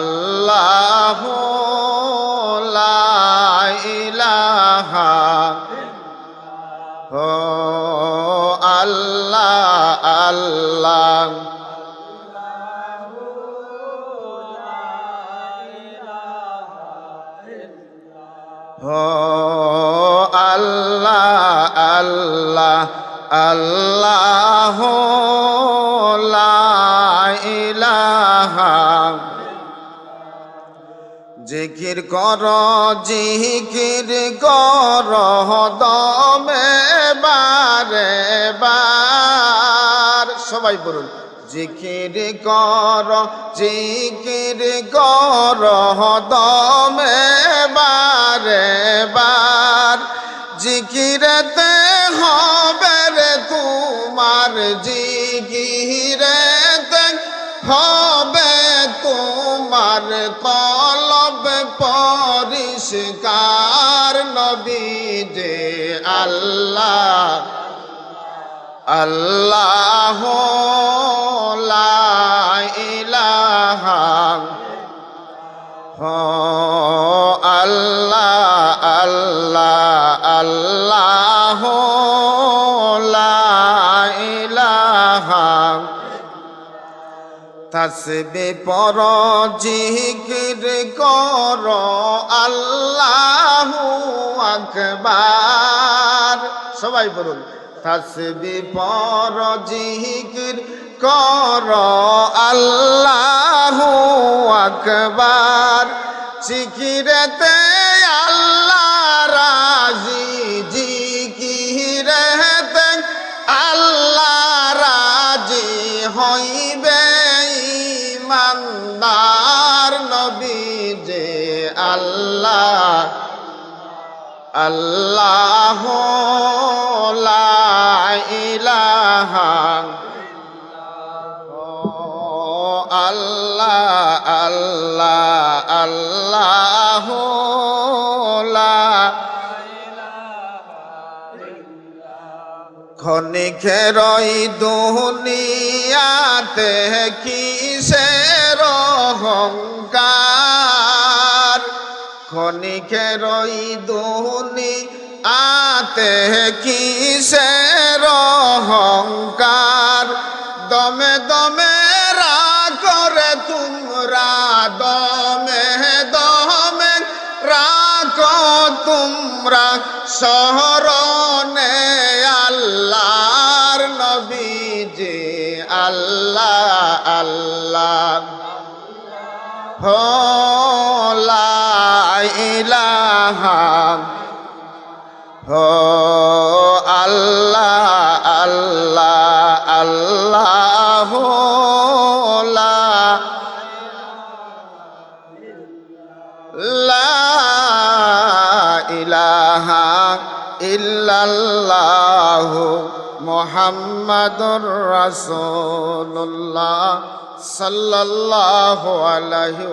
আল্লাহ ইলাহা ও আল্লাহ আল্লাহ। ও আল্লাহ আল্লাহ আল্লাহ জিকির কর জিকির কর দমে বারে বার। সবাই বলুন, জিকির কর জিকির কর দমে বারে বার। জিকিরেতে হবে রে তোমার, জিকিরেতে হবে তোমার কলব পরিষ্কার নবী যে আল্লাহ আল্লাহ ইলাহা ও আল্লাহ আল্লাহ আল্লাহ তাসবে পর জিকির কর আল্লাহু আকবার। সবাই বলুন তাসবে পর জিকির কর আল্লাহু আকবার। জিকিরেতে ইমানদার নবী যে আল্লাহ আল্লাহ আল্লাহ আল্লাহ আল্লাহ ক্ষণিকের দুনিয়াতে কিসের অহংকার? ক্ষণিকের দুনিয়াতে কিসের অহংকার? দমে দমে রা করে তোমরা, দমে দমে রাখো তোমরা শহরনে হো লা ইলাহা হো আল্লাহ আল্লাহ আল্লাহ লা লা ইলাহা ইল্লাল্লাহ মুহাম্মাদুর রাসূলুল্লাহ সাল্লাল্লাহু আলাইহি